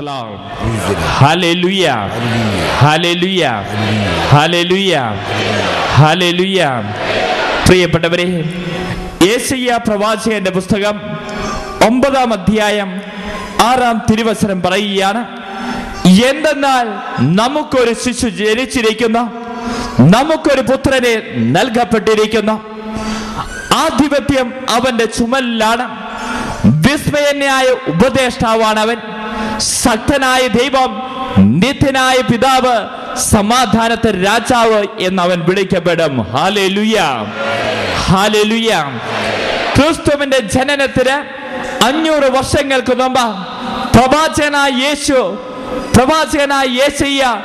Lord. Hallelujah. Hallelujah. Hallelujah. Hallelujah. പ്രിയപ്പെട്ടവരെ ഏശയ്യ പ്രവാചകന്റെ പുസ്തകം ഒമ്പതാം അധ്യായം ആറാം തിരുവസനം പറയുകയാണ് എന്തെന്നാൽ നമുക്കൊരു ശിശു ജനിച്ചിരിക്കുന്ന നമുക്കൊരു പുത്രനെ നൽകപ്പെട്ടിരിക്കുന്ന ആധിപത്യം അവന്റെ ചുമലിലാണ് വിസ്മയന്യായ ഉപദേഷ്ടാവാണ് അവൻ ശക്തനായ ദൈവം നിത്യനായ പിതാവ് സമാധാനത്തെ രാജാവ് എന്ന് അവൻ വിളിക്കപ്പെടും ക്രിസ്തുവിന്റെ ജനനത്തിന് അഞ്ഞൂറ് വർഷങ്ങൾക്ക് മുമ്പ് പ്രവാചകനായ യേശു പ്രവാചകനായ യേശയ്യ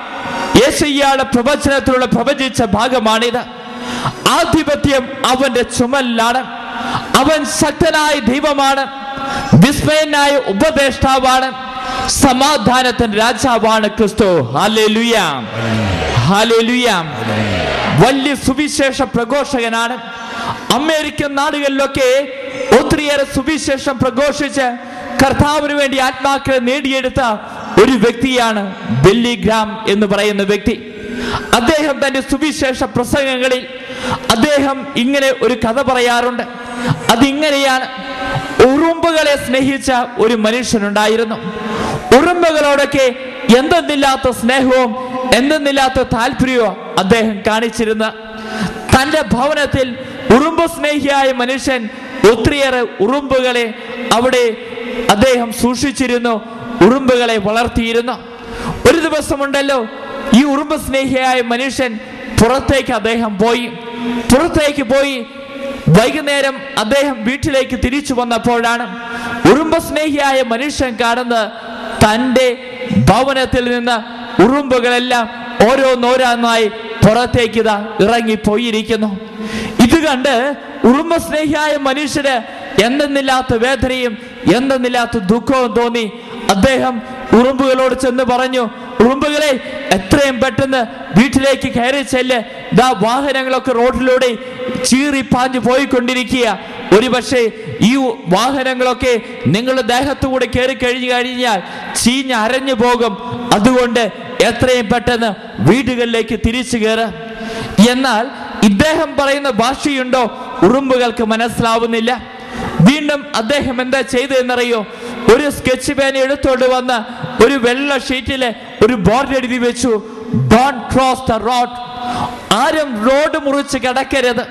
യേശയ്യയുടെ പ്രവചനത്തിലൂടെ പ്രവചിച്ച ഭാഗമാണിത്. ആധിപത്യം അവന്റെ ചുമലിലാണ്. അവൻ ശക്തനായ ദൈവമാണ്. വിസ്മയനായ ഉപദേഷ്ടാവാണ്. സമാധാനത്തിന്റെ രാജാവാണ് ക്രിസ്തു. വലിയ സുവിശേഷ പ്രഘോഷകനാണ്. അമേരിക്കൻ നാടുകളിലൊക്കെ ഒത്തിരിയേറെ സുവിശേഷം പ്രഘോഷിച്ച് കർത്താവിന് വേണ്ടി ആത്മാക്കളെ നേടിയെടുത്ത ഒരു വ്യക്തിയാണ് ബെല്ലി ഗ്രാം എന്ന് പറയുന്ന വ്യക്തി. അദ്ദേഹം തന്റെ സുവിശേഷ പ്രസംഗങ്ങളിൽ അദ്ദേഹം ഇങ്ങനെ ഒരു കഥ പറയാറുണ്ട്. അതിങ്ങനെയാണ് ഉറുമ്പുകളെ സ്നേഹിച്ച ഒരു മനുഷ്യനുണ്ടായിരുന്നു. ഉറുമ്പുകളോടൊക്കെ എന്തെന്നില്ലാത്ത സ്നേഹവും എന്തെന്നില്ലാത്ത താല്പര്യവും അദ്ദേഹം കാണിച്ചിരുന്ന. തന്റെ ഭവനത്തിൽ ഉറുമ്പ് സ്നേഹിയായ മനുഷ്യൻ ഒത്തിരിയേറെ ഉറുമ്പുകളെ അവിടെ അദ്ദേഹം സൂക്ഷിച്ചിരുന്നു ഉറുമ്പുകളെ വളർത്തിയിരുന്നു. ഒരു ദിവസമുണ്ടല്ലോ ഈ ഉറുമ്പ് സ്നേഹിയായ മനുഷ്യൻ പുറത്തേക്ക് അദ്ദേഹം പോയി. പുറത്തേക്ക് പോയി വൈകുന്നേരം അദ്ദേഹം വീട്ടിലേക്ക് തിരിച്ചു വന്നപ്പോഴാണ് ഉറുമ്പ് സ്നേഹിയായ മനുഷ്യൻ കാണുന്നത് തന്റെ ഭവനത്തിൽ നിന്ന് ഉറുമ്പുകളെല്ലാം ഓരോന്നോരോന്നായി പുറത്തേക്ക് ഇതാ ഇറങ്ങിപ്പോയിരിക്കുന്നു. ഇത് കണ്ട് ഉറുമ്പ സ്നേഹിയായ മനുഷ്യര് എന്തെന്നില്ലാത്ത വേദനയും എന്തെന്നില്ലാത്ത ദുഃഖവും തോന്നി. അദ്ദേഹം ഉറുമ്പുകളോട് ചെന്ന് പറഞ്ഞു ഉറുമ്പുകളെ എത്രയും പെട്ടെന്ന് വീട്ടിലേക്ക് കയറി ചെല്ല്. ദാ വാഹനങ്ങളൊക്കെ റോഡിലൂടെ ചീറി പാഞ്ഞു പോയിക്കൊണ്ടിരിക്കുക. ഒരുപക്ഷെ ഈ വാഹനങ്ങളൊക്കെ നിങ്ങളുടെ ദേഹത്തുകൂടെ കയറി കഴിഞ്ഞു കഴിഞ്ഞാൽ ചീഞ്ഞ് അരഞ്ഞു പോകും. അതുകൊണ്ട് എത്രയും പെട്ടെന്ന് വീടുകളിലേക്ക് തിരിച്ചു കയറാം. എന്നാൽ ഇദ്ദേഹം പറയുന്ന ഭാഷയുണ്ടോ? ഉറുമ്പുകൾക്ക് മനസ്സിലാവുന്നില്ല. വീണ്ടും അദ്ദേഹം എന്താ ചെയ്തതെന്നറിയോ? ഒരു സ്കെച്ച് പേന എടുത്തോണ്ട് വന്ന് ഒരു വെള്ള ഷീറ്റിലെ ഒരു ബോർഡ് എഴുതി വെച്ചു. ക്രോസ് ദ റോഡ് ആരും റോഡ് മുറിച്ച് കിടക്കരുത്.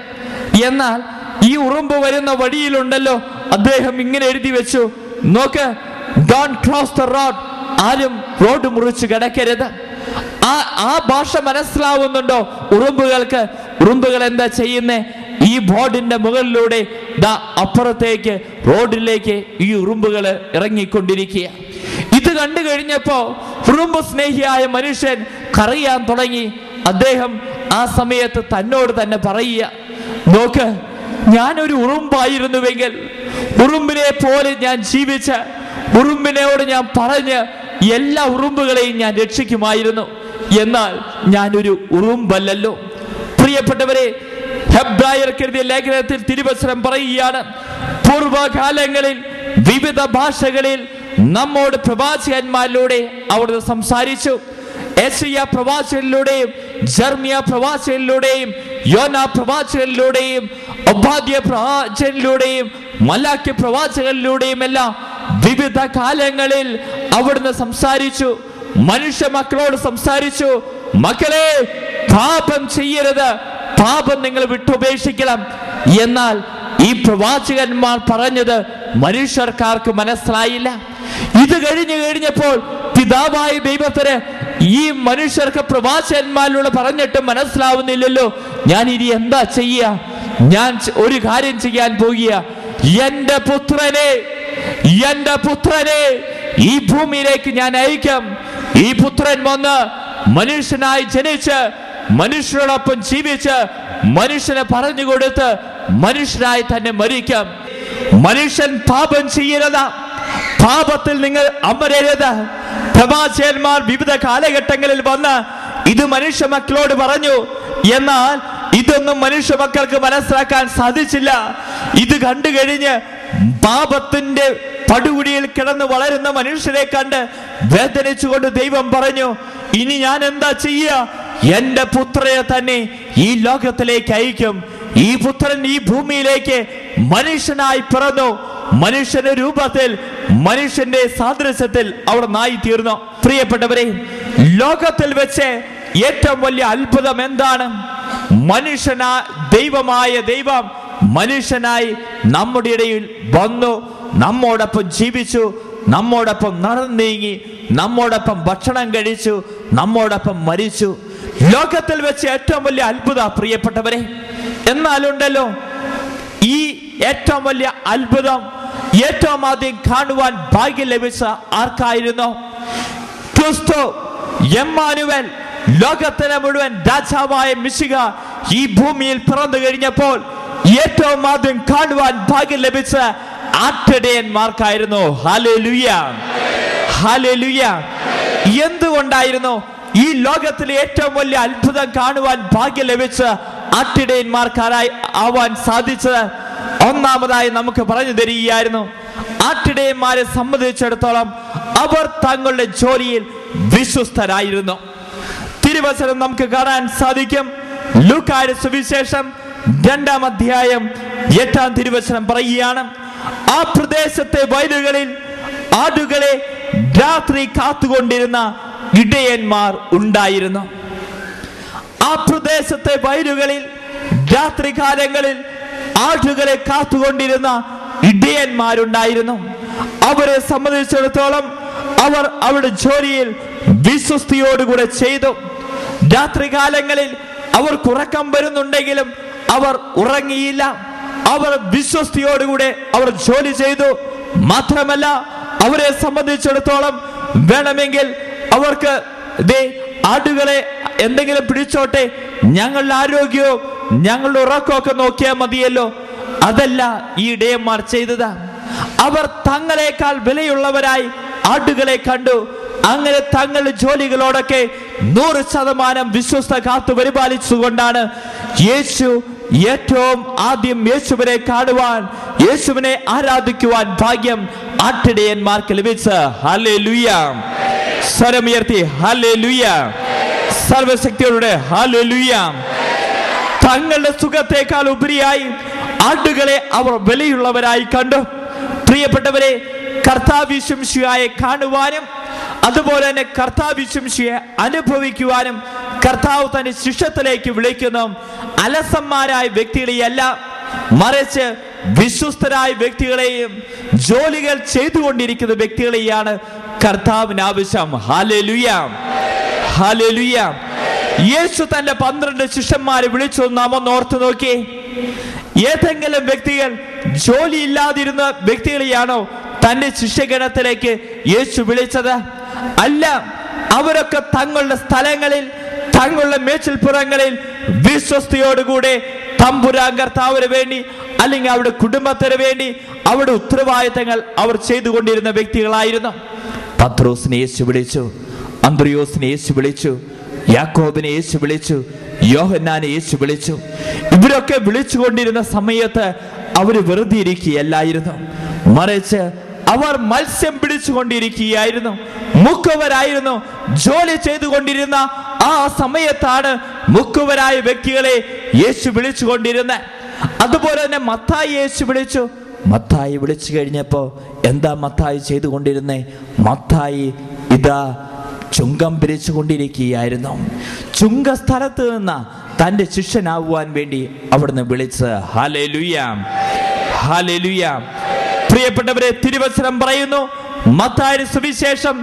എന്നാൽ ഈ ഉറുമ്പ് വരുന്ന വഴിയിലുണ്ടല്ലോ. അദ്ദേഹം ഇങ്ങനെ എഴുതി വെച്ചു. നോക്ക് ഡോൺ ക്രോസ് ദ റോഡ് ആരും റോഡ് മുറിച്ച് കിടക്കരുത്. ആ ആ ഭാഷ മനസ്സിലാവുന്നുണ്ടോ ഉറുമ്പുകൾക്ക്? ഉറുമ്പുകൾ എന്താ ചെയ്യുന്നേ? ഈ ബോർഡിന്റെ മുകളിലൂടെ ദാ അപ്പുറത്തേക്ക് റോഡിലേക്ക് ഈ ഉറുമ്പുകൾ ഇറങ്ങിക്കൊണ്ടിരിക്കുക. ഇത് കണ്ടു കഴിഞ്ഞപ്പോ ഉറുമ്പ് സ്നേഹിയായ മനുഷ്യൻ കറിയാൻ തുടങ്ങി. അദ്ദേഹം ആ സമയത്ത് തന്നോട് തന്നെ പറയുക നോക്ക് ഞാനൊരു ഉറുമ്പായിരുന്നുവെങ്കിൽ ഉറുമ്പിനെ പോലെ ഞാൻ ജീവിച്ച ഉറുമ്പിനോട് ഞാൻ പറഞ്ഞ് എല്ലാ ഉറുമ്പുകളെയും ഞാൻ രക്ഷിക്കുമായിരുന്നു. എന്നാൽ ഞാനൊരു ഉറുമ്പല്ലല്ലോ. പ്രിയപ്പെട്ടവരെ ഹെബ്രായർ എഴുതിയ ലേഖനത്തിൽ തിരുവസരം പറയുകയാണ് പൂർവകാലങ്ങളിൽ വിവിധ ഭാഷകളിൽ നമ്മോട് പ്രവാചകന്മാരിലൂടെ അവിടുന്ന് സംസാരിച്ചു. ഏഷ്യ പ്രവാചകനിലൂടെയും ജർമിയ പ്രവാചകനിലൂടെയും യോന പ്രവാചകനിലൂടെയും ഒബാദ്യ പ്രവാചകനിലൂടെയും മലാക്യ പ്രവാചകനിലൂടെയും എല്ലാം വിവിധ കാലങ്ങളിൽ അവിടുന്ന് സംസാരിച്ചു മനുഷ്യ മക്കളോട് സംസാരിച്ചു മക്കളെ പാപം ചെയ്യരുത് പാപം നിങ്ങൾ വിട്ടുപേക്ഷിക്കണം. എന്നാൽ ഈ പ്രവാചകന്മാർ പറഞ്ഞത് മനുഷ്യർക്കാർക്ക് മനസ്സിലായില്ല. ഇത് കഴിഞ്ഞു കഴിഞ്ഞപ്പോൾ പിതാവായ ദൈവത്തിന് ഈ മനുഷ്യർക്ക് പ്രവാചകന്മാരിലൂടെ പറഞ്ഞിട്ട് മനസ്സിലാവുന്നില്ലല്ലോ. ഞാൻ ഇനി എന്താ ചെയ്യുക ഞാൻ ഒരു കാര്യം ചെയ്യാൻ പോകുക. എന്റെ പുത്രനെ എന്റെ പുത്രനെ ഈ ഭൂമിയിലേക്ക് ഞാൻ അയക്കും. ഈ പുത്രൻ വന്ന് മനുഷ്യനായി ജനിച്ച് മനുഷ്യരോടൊപ്പം ജീവിച്ച് മനുഷ്യനെ പറഞ്ഞു കൊടുത്ത് മനുഷ്യനായി തന്നെ മരിക്കാം. മനുഷ്യൻ പാപം ചെയ്യരുത്. പാപത്തിൽ നിങ്ങൾ അമരരുത്. പ്രവാചകന്മാർ വിവിധ കാലഘട്ടങ്ങളിൽ വന്ന് ഇത് മനുഷ്യ മക്കളോട് പറഞ്ഞു. എന്നാൽ ഇതൊന്നും മനുഷ്യ മക്കൾക്ക് മനസ്സിലാക്കാൻ സാധിച്ചില്ല. ഇത് കണ്ടു കഴിഞ്ഞ് പാപത്തിന്റെ പടുകുടിയിൽ കിടന്ന് വളരുന്ന മനുഷ്യരെ കണ്ട് വേദനിച്ചുകൊണ്ട് ദൈവം പറഞ്ഞു ഇനി ഞാൻ എന്താ ചെയ്യുക എന്റെ പുത്രയെ തന്നെ ഈ ലോകത്തിലേക്ക് അയക്കും. ഈ പുത്രൻ ഈ ഭൂമിയിലേക്ക് മനുഷ്യനായി പിറന്നു. മനുഷ്യന്റെ രൂപത്തിൽ മനുഷ്യന്റെ സാദൃശ്യത്തിൽ അവിടെ നായി തീർന്നു. പ്രിയപ്പെട്ടവരെ ലോകത്തിൽ വെച്ച് ഏറ്റവും വലിയ അത്ഭുതം എന്താണ്? മനുഷ്യനാ ദൈവമായ ദൈവം മനുഷ്യനായി നമ്മുടെ ഇടയിൽ വന്നു നമ്മോടൊപ്പം ജീവിച്ചു നമ്മോടൊപ്പം നടന്നു നീങ്ങി നമ്മോടൊപ്പം ഭക്ഷണം കഴിച്ചു നമ്മോടൊപ്പം മരിച്ചു. ലോകത്തിൽ വെച്ച് ഏറ്റവും വലിയ അത്ഭുത പ്രിയപ്പെട്ടവരെ എന്നാലുണ്ടല്ലോ ഈ ഏറ്റവും വലിയ അത്ഭുതം ഏറ്റവും ആദ്യം കാണുവാൻ ഭാഗ്യം ലഭിച്ച ആർക്കായിരുന്നു? ക്രിസ്തു എമ്മാനുവൽ. ലോകത്തിനെ മുഴുവൻ രാജാവായ മിശിക ഈ ഭൂമിയിൽ പിറന്നു കഴിഞ്ഞപ്പോൾ ഏറ്റവും ആദ്യം കാണുവാൻ ഭാഗ്യം ലഭിച്ച ആട്ടിടയന്മാർക്കായിരുന്നു എന്തുകൊണ്ടായിരുന്നു ഈ ലോകത്തിലെ ഏറ്റവും വലിയ അത്ഭുതം കാണുവാൻ ഭാഗ്യം ലഭിച്ച ആട്ടിടയന്മാർക്കാരായി ആവാൻ സാധിച്ചത്? ഒന്നാമതായി നമുക്ക് പറഞ്ഞു തരികയായിരുന്നു ആട്ടിടയന്മാരെ സംബന്ധിച്ചിടത്തോളം അവർ തങ്ങളുടെ ജോലിയിൽ വിശ്വസ്തരായിരുന്നു. തിരുവചനം നമുക്ക് കാണാൻ സാധിക്കും. ലൂക്കായുടെ സുവിശേഷം രണ്ടാം അധ്യായം എട്ടാം തിരുവചനം പറയുകയാണ് ആ പ്രദേശത്തെ വയലുകളിൽ ആടുകളെ രാത്രി കാത്തുകൊണ്ടിരുന്ന ഇടയന്മാർ ഉണ്ടായിരുന്നു. ആ പ്രദേശത്തെ വയലുകളിൽ രാത്രി കാലങ്ങളിൽ ആടുകളെ കാത്തുകൊണ്ടിരുന്ന ഇടയന്മാരുണ്ടായിരുന്നു. അവരെ സംബന്ധിച്ചിടത്തോളം അവർ അവരുടെ ജോലിയിൽ വിശ്വസ്തിയോടുകൂടെ ചെയ്തു. രാത്രികാലങ്ങളിൽ അവർ ഉറക്കം വരുന്നുണ്ടെങ്കിലും അവർ ഉറങ്ങിയില്ല. അവർ വിശ്വസ്തിയോടുകൂടെ അവർ ജോലി ചെയ്തു. മാത്രമല്ല അവരെ സംബന്ധിച്ചിടത്തോളം വേണമെങ്കിൽ അവർക്ക് ദേ ആടുകളെ എന്തെങ്കിലും പിടിച്ചോട്ടെ. ഞങ്ങളുടെ ആരോഗ്യവും ഞങ്ങളുടെ ഉറക്കമൊക്കെ നോക്കിയാൽ മതിയല്ലോ. അതല്ല ഈ ഇടയന്മാർ ചെയ്തത്. അവർ തങ്ങളെക്കാൾ വിലയുള്ളവരായി ആടുകളെ കണ്ടു. അങ്ങനെ തങ്ങളുടെ ജോലികളോടൊക്കെ നൂറ് ശതമാനം വിശ്വസ്ത കാത്തു പരിപാലിച്ചുകൊണ്ടാണ് യേശു ഏറ്റവും ആദ്യം യേശുവിനെ കാണുവാൻ യേശുവിനെ ആരാധിക്കുവാൻ ഭാഗ്യം ആട്ടിടയന്മാർക്ക് ലഭിച്ച ഹലേ ലുയ സ്വരമുയർത്തി. ഹലേ ലുയ സർവശക്തിയോടെ ഹലേ ലുയ തങ്ങളുടെ സുഖത്തെക്കാൾ ഉപരിയായി ആടുകളെ അവർ വിലയുള്ളവരായി കണ്ടു. പ്രിയപ്പെട്ടവരെ കർത്താവിശംശിയായെ കാണുവാനും അതുപോലെ തന്നെ കർത്താവിശംശിയെ അനുഭവിക്കുവാനും കർത്താവ് തന്റെ ശിഷ്യത്തിലേക്ക് വിളിക്കുന്നു. അലസന്മാരായ വ്യക്തികളെയല്ല മറിച്ച് വിശ്വസ്തരായ വ്യക്തികളെയും ജോലികൾ ചെയ്തുകൊണ്ടിരിക്കുന്ന വ്യക്തികളെയാണ് കർത്താവിന് ആവശ്യം ഹാലലുയാം ഹാലലുയാം യേശു തന്റെ പന്ത്രണ്ട് ശിഷ്യന്മാരെ വിളിച്ചു. നാം ഒന്ന് ഓർത്തു നോക്കി. ഏതെങ്കിലും വ്യക്തികൾ ജോലി ഇല്ലാതിരുന്ന വ്യക്തികളെയാണോ തന്റെ ശിഷ്യഗണത്തിലേക്ക് യേശു വിളിച്ചത് അല്ല അവരൊക്കെ തങ്ങളുടെ സ്ഥലങ്ങളിൽ തങ്ങളുടെ മേച്ചിൽപ്പുറങ്ങളിൽ വിശ്വസ്തയോടുകൂടെ തമ്പുരാൻ കർത്താവിന് വേണ്ടി അല്ലെങ്കിൽ അവരുടെ കുടുംബത്തിന് വേണ്ടി അവരുടെ ഉത്തരവാദിത്തങ്ങൾ അവർ ചെയ്തുകൊണ്ടിരുന്ന വ്യക്തികളായിരുന്നു. പത്രോസിനെ യേശു വിളിച്ചു അന്ത്രയോസിനെ യേശു വിളിച്ചു യാക്കോബിനെ യേശു വിളിച്ചു യോഹന്നാനെ യേശു വിളിച്ചു. ഇവരൊക്കെ വിളിച്ചുകൊണ്ടിരുന്ന സമയത്ത് അവർ വെറുതെ ഇരിക്കുകയല്ലായിരുന്നു. മറിച്ച് അവർ മത്സ്യം പിടിച്ചുകൊണ്ടിരിക്കുകയായിരുന്നു. മുക്കുവരായിരുന്നു. ജോലി ചെയ്തുകൊണ്ടിരുന്ന ആ സമയത്താണ് മുക്കുവരായ വ്യക്തികളെ യേശു വിളിച്ചുകൊണ്ടിരുന്നത് അതുപോലെ തന്നെ മത്തായി യേശു വിളിച്ചു. മത്തായി വിളിച്ചു കഴിഞ്ഞപ്പോ എന്താ മത്തായി ചെയ്തുകൊണ്ടിരുന്നേ? മത്തായി ഇതാ ചുങ്കം പിരിച്ചുകൊണ്ടിരിക്കുകയായിരുന്നു. ചുങ്കസ്ഥലത്ത് നിന്ന് തന്റെ ശിഷ്യനാവുവാൻ വേണ്ടി അവിടുന്ന് വിളിച്ച് ഹാലേ ലുയാം ഹാലേലുയാം ഹാലേലുയാം പ്രിയപ്പെട്ടവരെ തിരുവചനം പറയുന്നു. മത്തായ സുവിശേഷം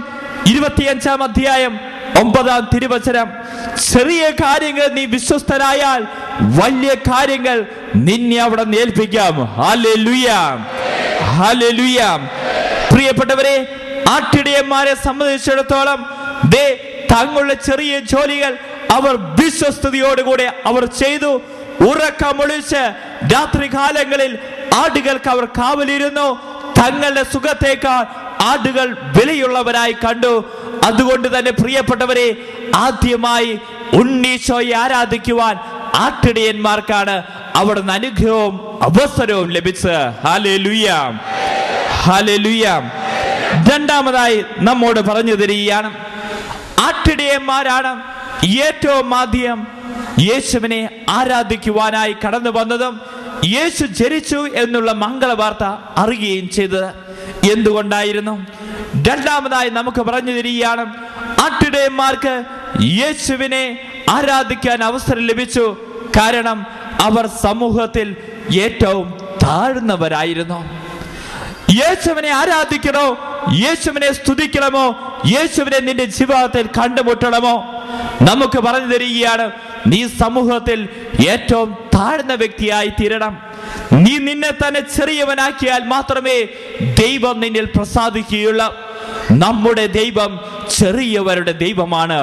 ഇരുപത്തിയഞ്ചാം അധ്യായം ഒമ്പതാം തിരുവചനം. ചെറിയ കാര്യങ്ങൾ നീ വിശ്വസ്തനായാൽ വലിയ കാര്യങ്ങൾ നിന്നെ അവിടെ ഏൽപ്പിക്കാം. പ്രിയപ്പെട്ടവരെ ആട്ടിടയന്മാരെ സംബന്ധിച്ചിടത്തോളം ദേ തങ്ങളുടെ ചെറിയ ജോലികൾ അവർ വിശ്വസ്തയോടുകൂടെ അവർ ചെയ്തു. ഉറക്കമൊളിച്ച് രാത്രി കാലങ്ങളിൽ ആടുകൾക്ക് അവർ കാവലിരുന്നു. തങ്ങളുടെ സുഖത്തേക്കാൾ ആടുകൾ വിലയുള്ളവരായി കണ്ടു. അതുകൊണ്ട് തന്നെ പ്രിയപ്പെട്ടവരെ ആദ്യമായി ഉണ്ണീശോയെ ആരാധിക്കുവാൻ ആട്ടിടയന്മാർക്കാണ് അവിടുന്ന് അനുഗ്രഹവും അവസരവും ലഭിച്ചത്. രണ്ടാമതായി നമ്മോട് പറഞ്ഞു തരികയാണ് ആട്ടിടയന്മാരാണ് ഏറ്റവും ആദ്യം യേശുവിനെ ആരാധിക്കുവാനായി കടന്നു വന്നതും യേശു ജനിച്ചു എന്നുള്ള മംഗള വാർത്ത അറിയുകയും ചെയ്തത് എന്തുകൊണ്ടായിരുന്നു? രണ്ടാമതായി നമുക്ക് പറഞ്ഞു തരികയാണ് ആട്ടിടയന്മാർക്ക് യേശുവിനെ ആരാധിക്കാൻ അവസരം ലഭിച്ചു. കാരണം അവർ സമൂഹത്തിൽ ഏറ്റവും താഴ്ന്നവരായിരുന്നു. യേശുവിനെ ആരാധിക്കണോ യേശുവിനെ സ്തുതിക്കണമോ യേശുവിനെ നിന്റെ ജീവിതത്തിൽ കണ്ടുമുട്ടണമോ? നമുക്ക് പറഞ്ഞു തരികയാണ് നീ സമൂഹത്തിൽ ഏറ്റവും താഴ്ന്ന വ്യക്തിയായി തീരണം. നീ നിന്നെ തന്നെ ചെറിയവനാക്കിയാൽ മാത്രമേ ദൈവം നിന്നിൽ പ്രസാദിക്കുകയുള്ളൂ. നമ്മുടെ ദൈവം ചെറിയവരുടെ ദൈവമാണ്.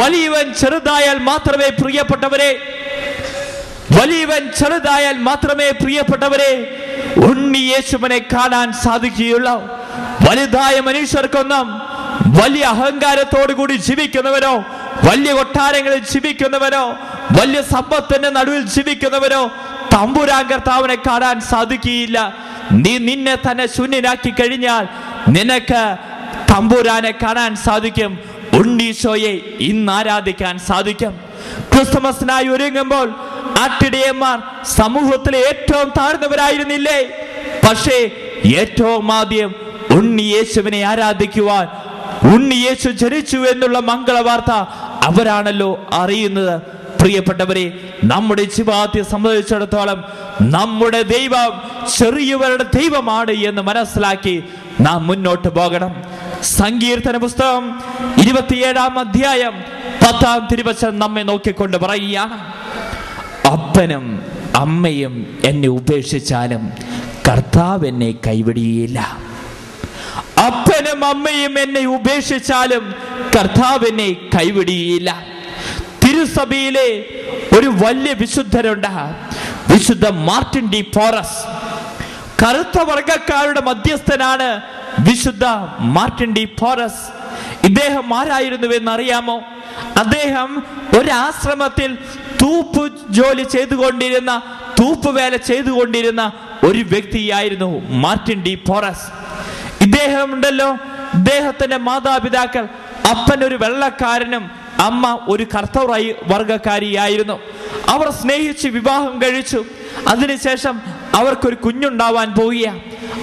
വലിയവൻ ചെറുതായാൽ മാത്രമേ പ്രിയപ്പെട്ടവരെ വലിയവൻ ചെറുതായാൽ മാത്രമേ പ്രിയപ്പെട്ടവരെ ഉണ്ണി യേശുവിനെ കാണാൻ സാധിക്കുകയുള്ളൂ. വലുതായ മനുഷ്യർക്കൊന്നും വലിയ അഹങ്കാരത്തോടു കൂടി ജീവിക്കുന്നവരോ വലിയ കൊട്ടാരങ്ങളിൽ ജീവിക്കുന്നവരോ വലിയ സമ്പത്തിന്റെ നടുവിൽ ജീവിക്കുന്നവരോ തമ്പുരാൻ കർത്താവിനെ കാണാൻ സാധിക്കുകയില്ല. നീ നിന്നെ തന്നെ ശൂന്യനാക്കി കഴിഞ്ഞാൽ നിനക്ക് തമ്പുരാനെ കാണാൻ സാധിക്കും. ഉണ്ണീശോയെ ഇന്ന് ആരാധിക്കാൻ സാധിക്കും. ക്രിസ്തുമസിനായി ഒരുങ്ങുമ്പോൾ ആട്ടിടയന്മാർ സമൂഹത്തിലെ ഏറ്റവും താഴ്ന്നവരായിരുന്നില്ലേ? പക്ഷേ ഏറ്റവും ആദ്യം ഉണ്ണി യേശുവിനെ ആരാധിക്കുവാൻ ഉണ്ണി യേശു ജനിച്ചു എന്നുള്ള മംഗളവാർത്ത അവരാണല്ലോ അറിയുന്നത്. പ്രിയപ്പെട്ടവരെ നമ്മുടെ ജീവിതത്തെ സംബന്ധിച്ചിടത്തോളം നമ്മുടെ ദൈവം ചെറിയവരുടെ ദൈവമാണ് എന്ന് മനസ്സിലാക്കി നാം മുന്നോട്ട് പോകണം. സങ്കീർത്തന പുസ്തകം ഇരുപത്തിയേഴാം അധ്യായം പത്താം തിരുവശം നമ്മെ നോക്കിക്കൊണ്ട് പറയുകയാണ്. അപ്പനും അമ്മയും എന്നെ ഉപേക്ഷിച്ചാലും കർത്താവ് എന്നെ കൈവിടിയില്ല. അമ്മയും എന്നെ ഉപേക്ഷിച്ചാലും എന്നെ കൈവിടിയില്ല. തിരുസഭയിലെ ഒരു വലിയ വിശുദ്ധരുണ്ട്. വിശുദ്ധ മാർട്ടിൻ ഡി ഫോറസ് കറുത്ത വർഗക്കാരുടെ മധ്യസ്ഥനാണ് വിശുദ്ധ മാർട്ടിൻ ഡി ഫോറസ് ഇദ്ദേഹം ആരായിരുന്നുവെന്ന് അറിയാമോ അദ്ദേഹം ഒരാശ്രമത്തിൽ തൂപ്പ് ജോലി ചെയ്തുകൊണ്ടിരുന്ന തൂപ്പുവേല ചെയ്തുകൊണ്ടിരുന്ന ഒരു വ്യക്തിയായിരുന്നു മാർട്ടിൻ ഡി ഫോറസ് ഇദ്ദേഹം ഉണ്ടല്ലോ ഇദ്ദേഹത്തിന്റെ മാതാപിതാക്കൾ അപ്പൻ ഒരു വെള്ളക്കാരനും അമ്മ ഒരു കർത്തവറായി വർഗക്കാരിയായിരുന്നു അവർ സ്നേഹിച്ച് വിവാഹം കഴിച്ചു. അതിനുശേഷം അവർക്കൊരു കുഞ്ഞുണ്ടാവാൻ പോകുക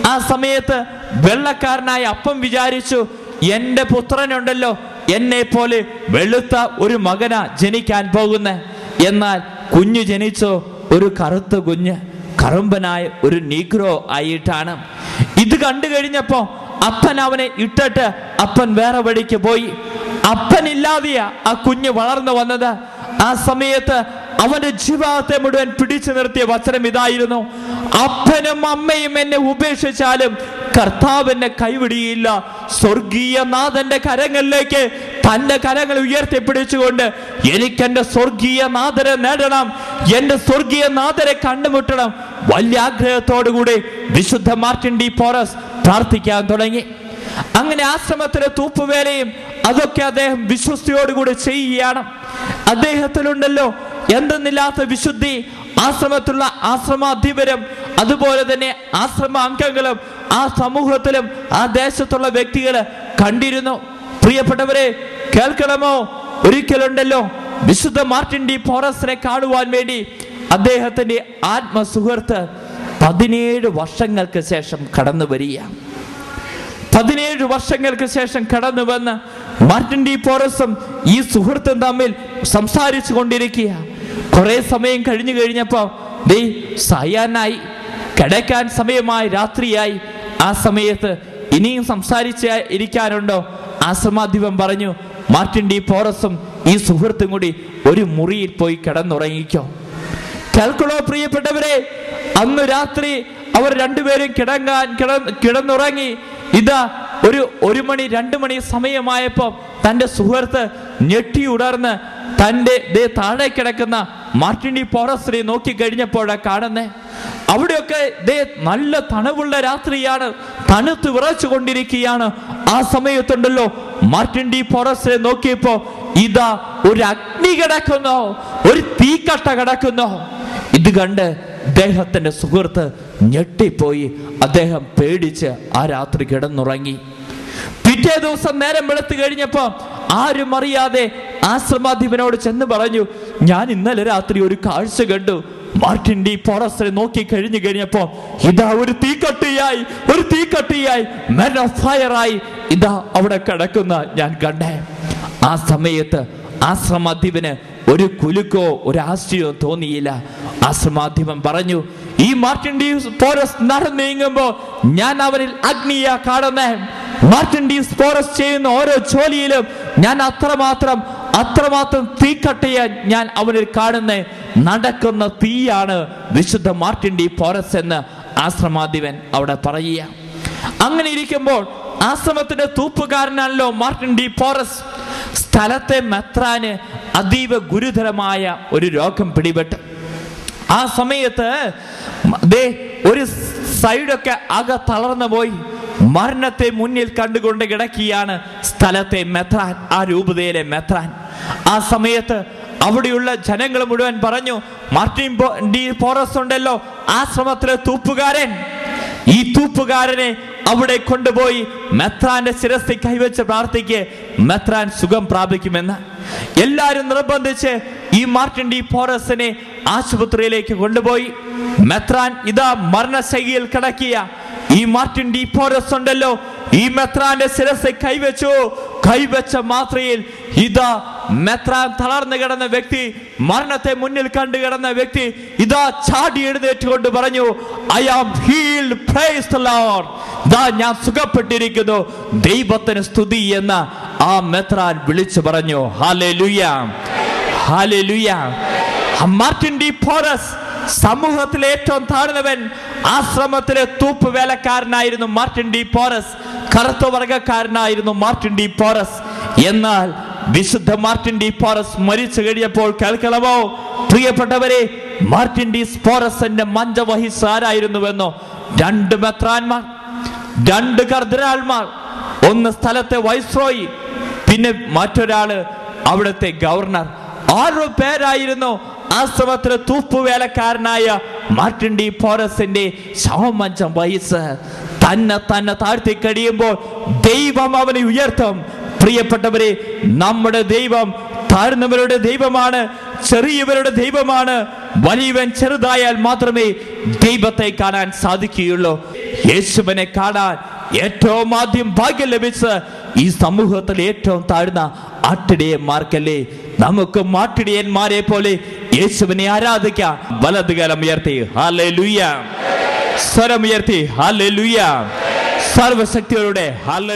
ആ സമയത്ത് വെള്ളക്കാരനായ അപ്പം വിചാരിച്ചു എന്റെ പുത്രനുണ്ടല്ലോ എന്നെ പോലെ വെളുത്ത ഒരു മകന ജനിക്കാൻ പോകുന്നെ. എന്നാൽ കുഞ്ഞു ജനിച്ചോ ഒരു കറുത്ത കുഞ്ഞ് കറുമ്പനായ ഒരു നീഗ്രോ ആയിട്ടാണ്. ഇത് കണ്ടു കഴിഞ്ഞപ്പോ അപ്പൻ അവനെ ഇട്ടിട്ട് അപ്പൻ വേറെ വഴിക്ക് പോയി. അപ്പനില്ലാതെയാ ആ കുഞ്ഞ് വളർന്നു വന്നത്. ആ സമയത്ത് അവന്റെ ജീവിതത്തെ മുഴുവൻ പിടിച്ചു നിർത്തിയ വചനം ഇതായിരുന്നു. അപ്പനും അമ്മയും എന്നെ ഉപേക്ഷിച്ചാലും കർത്താവ് എന്നെ കൈവിടിയില്ല. സ്വർഗീയ നാഥന്റെ കരങ്ങളിലേക്ക് തന്റെ കരങ്ങൾ ഉയർത്തിപ്പിടിച്ചുകൊണ്ട് എനിക്ക് എന്റെ സ്വർഗീയ നാഥരെ നേടണം. എന്റെ സ്വർഗീയ നാഥരെ കണ്ടുമുട്ടണം. വലിയ ആഗ്രഹത്തോടുകൂടി വിശുദ്ധ മാർട്ടിൻ ഡി പോറസ് പ്രാർത്ഥിക്കാൻ തുടങ്ങി. അങ്ങനെ ആശ്രമത്തിലെ തൂപ്പുവേലയും അതൊക്കെ അദ്ദേഹം വിശ്വസ്തിയോടുകൂടി ചെയ്യുകയാണ്. അദ്ദേഹത്തിലുണ്ടല്ലോ എന്തെന്നില്ലാത്ത വിശുദ്ധി ആശ്രമത്തിലുള്ള ആശ്രമാധിപരും അതുപോലെ തന്നെ ആശ്രമ അംഗങ്ങളും ആ സമൂഹത്തിലും ആ ദേശത്തുള്ള വ്യക്തികൾ കണ്ടിരുന്നു. പ്രിയപ്പെട്ടവരെ കേൾക്കണമോ? ഒരിക്കലുണ്ടല്ലോ വിശുദ്ധ മാർട്ടിൻ ഡി ഫോറസ്റ്റിനെ കാണുവാൻ വേണ്ടി അദ്ദേഹത്തിന്റെ ആത്മസുഹൃത്ത് പതിനേഴ് വർഷങ്ങൾക്ക് ശേഷം കടന്നു വരിക. പതിനേഴ് വർഷങ്ങൾക്ക് ശേഷം കടന്നു വന്ന് മാർട്ടിൻ ഡി പോറസും ഈ സുഹൃത്തും തമ്മിൽ സംസാരിച്ചു കൊണ്ടിരിക്കുക. കുറെ സമയം കഴിഞ്ഞു കഴിഞ്ഞപ്പോ ദേ സായാനായി കിടക്കാൻ സമയമായി രാത്രിയായി. ആ സമയത്ത് ഇനിയും സംസാരിച്ച് ഇരിക്കാനുണ്ടോ? ആശ്രമാധിപൻ പറഞ്ഞു മാർട്ടിൻ ഡി പോറസും ഈ സുഹൃത്തും കൂടി ഒരു മുറിയിൽ പോയി കിടന്നുറങ്ങിക്കോ. കേൾക്കണോ പ്രിയപ്പെട്ടവരെ? അന്ന് രാത്രി അവർ രണ്ടുപേരും കിടങ്ങാൻ കിട കിടന്നുറങ്ങി. ഇതാ ഒരു ഒരു മണി രണ്ട് മണി സമയമായപ്പോ തന്റെ സുഹൃത്ത് ഞെട്ടി ഉടർന്ന് തന്റെ ദേ താഴെ കിടക്കുന്ന മാർട്ടിനി പോറസ്ത്രീ നോക്കി കഴിഞ്ഞപ്പോഴാണ് കാണുന്നേ. അവിടെയൊക്കെ ദേ നല്ല തണുവുള്ള രാത്രിയാണ്. തണുത്ത് വിറച്ചു കൊണ്ടിരിക്കുകയാണ് ആ സമയത്തുണ്ടല്ലോ മാർട്ടിൻ ഡി പോറസിനെ നോക്കിയപ്പോ ഇതാ ഒരു അഗ്നി കിടക്കുന്നോ. ഒരു തീക്കട്ട കിടക്കുന്നോ. ഇത് കണ്ട് അദ്ദേഹത്തിന്റെ സുഹൃത്ത് ഞെട്ടിപ്പോയി. അദ്ദേഹം പേടിച്ച് ആ രാത്രി കിടന്നുറങ്ങി. പിറ്റേ ദിവസം നേരം വെളുത്തു കഴിഞ്ഞപ്പോ ആരും അറിയാതെ ആശ്രമാധിപനോട് ചെന്ന് പറഞ്ഞു ഞാൻ ഇന്നലെ രാത്രി ഒരു കാഴ്ച കണ്ടു. മാർട്ടിൻ ഡി ഫോറസ്റ്റിനെ നോക്കി കഴിഞ്ഞു കഴിഞ്ഞപ്പോ ഇതാ ഒരു തീക്കട്ടിയായി ഒരു തീക്കട്ടിയായി മെൻ ഓഫ് ഫയറായി. ഇതാ അവിടെ കിടക്കുന്ന ഞാൻ കണ്ടേ. ആ സമയത്ത് ആശ്രമാധിപന് ഒരു കുലുക്കോ ഒരു ആശ്ചര്യമോ തോന്നിയില്ല. ആശ്രമാധിപൻ പറഞ്ഞു ഈ മാർട്ടിൻ ഡി ഫോറസ് നടന്നു നീങ്ങുമ്പോ ഞാൻ അവരിൽ അഗ്നിയ കാണുന്നേ. മാർട്ടിൻ ഡി ഫോറസ് ചെയ്യുന്ന ഓരോ ജോലിയിലും ഞാൻ അത്രമാത്രം അത്രമാത്രം തീക്കട്ടയെ ഞാൻ അവനിൽ കാണുന്ന. നടക്കുന്ന തീയാണ് വിശുദ്ധ മാർട്ടിൻ ഡി ഫോറസ് എന്ന് ആശ്രമാധിപൻ അവിടെ പറയുക. അങ്ങനെ ഇരിക്കുമ്പോൾ ആശ്രമത്തിന്റെ തൂപ്പുകാരനാണല്ലോ മാർട്ടിൻ ഡി ഫോറസ് സ്ഥലത്തെ മെത്രാന് അതീവ ഗുരുതരമായ ഒരു രോഗം പിടിപെട്ടു. ആ സമയത്ത് ദേ ഒരു സൈഡൊക്കെ അക തളർന്നു പോയി. മരണത്തെ മുന്നിൽ കണ്ടുകൊണ്ട് കിടക്കിയാണ് സ്ഥലത്തെ മെത്രാൻ ആ രൂപതയിലെ മെത്രാൻ. ആ സമയത്ത് അവിടെയുള്ള ജനങ്ങൾ മുഴുവൻ പറഞ്ഞു മാർട്ടിൻ ഡി ഫോറസ്റ്റ് ഉണ്ടല്ലോ ആശ്രമത്തിലെ തൂപ്പുകാരൻ. ഈ തൂപ്പുകാരനെ അവിടെ കൊണ്ടുപോയി മെത്രാന്റെ ശിരസിൽ കൈവച്ച് പ്രാർത്ഥിക്ക്. മെത്രാൻ സുഖം പ്രാപിക്കുമെന്ന്. എല്ലാരും നിർബന്ധിച്ച് ഈ മാർട്ടിൻ ഡി പോറസിനെ ആശുപത്രിയിലേക്ക് കൊണ്ടുപോയി. മെത്രാൻ ഇതാ മരണശൈലിയിൽ കിടക്കിയ ഈ മാർട്ടിൻ ഡി പോറസ് ഉണ്ടല്ലോ. ഈ മെത്രാന്റെ ശിരസ് കൈവച്ചു. കൈവച്ച മാത്രയിൽ ഇതാ മെത്രാൻ തളർന്നു കിടന്ന വ്യക്തി മരണത്തെ മുന്നിൽ കണ്ടു കിടന്ന വ്യക്തി ഇതാ ചാടി എഴുന്നേറ്റുകൊണ്ട് പറഞ്ഞു I am healed praise the Lord ഞാൻ സുഖപ്പെട്ടിരിക്കുന്നു. ദൈവത്തിന് സ്തുതി എന്ന് ആ മെത്രാൻ വിളിച്ചു പറഞ്ഞു. ഹാലേ ഹാലേ മാർട്ടിൻ ഡി ഫോറസ് സമൂഹത്തിലെ ഏറ്റവും താഴ്ന്നവൻ ആശ്രമത്തിലെ തൂപ്പ് വേലക്കാരനായിരുന്നു മാർട്ടിൻ ഡി പോറസ് കറുത്ത വർഗക്കാരനായിരുന്നു മാർട്ടിൻ ഡി പോറസ് എന്നാൽ വിശുദ്ധ മാർട്ടിൻ ഡി പോറസ് മരിച്ചു കഴിഞ്ഞപ്പോൾ കേൾക്കണമോ? പ്രിയപ്പെട്ടവരെ മാർട്ടിൻ ഡി പോറസിന്റെ മഞ്ച ആരായിരുന്നുവെന്നോ? രണ്ട് മെത്രാന്മാർ രണ്ട് കർദ്ദരാൾമാർ ഒന്ന് സ്ഥലത്തെ വൈസ്രോയി പിന്നെ മറ്റൊരാൾ അവിടുത്തെ ഗവർണർ. ആറു പേരായിരുന്നു ആശ്രമത്തിലെ തൂപ്പുവേലക്കാരനായ മാർട്ടിൻ ഡി പോറസിന്റെ ശവമഞ്ചം വയസ്സ്. തന്നെ തന്നെ താഴ്ത്തി കഴിയുമ്പോൾ ദൈവം അവനെ ഉയർത്തും. പ്രിയപ്പെട്ടവരെ നമ്മുടെ ദൈവം താഴ്ന്നവരുടെ ദൈവമാണ് ചെറിയവരുടെ ദൈവമാണ്. വലിയവൻ ചെറുതായാൽ മാത്രമേ ദൈവത്തെ കാണാൻ സാധിക്കുകയുള്ളൂ. യേശുവിനെ കാണാൻ ഏറ്റവും ആദ്യം ഭാഗ്യം ലഭിച്ച് ഈ സമൂഹത്തിൽ ഏറ്റവും താഴ്ന്ന ആട്ടിടയന്മാർക്കല്ലേ? നമുക്ക് മാട്ടിടിയന്മാരെ പോലെ യേശുവിനെ ആരാധിക്കാം? വലതുകാലം ഉയർത്തി. ഹാലേ ലുയ്യ സ്വരം ഉയർത്തി ഹാലേ ലുയ്യ സർവശക്തിയോടെ ഹാലേ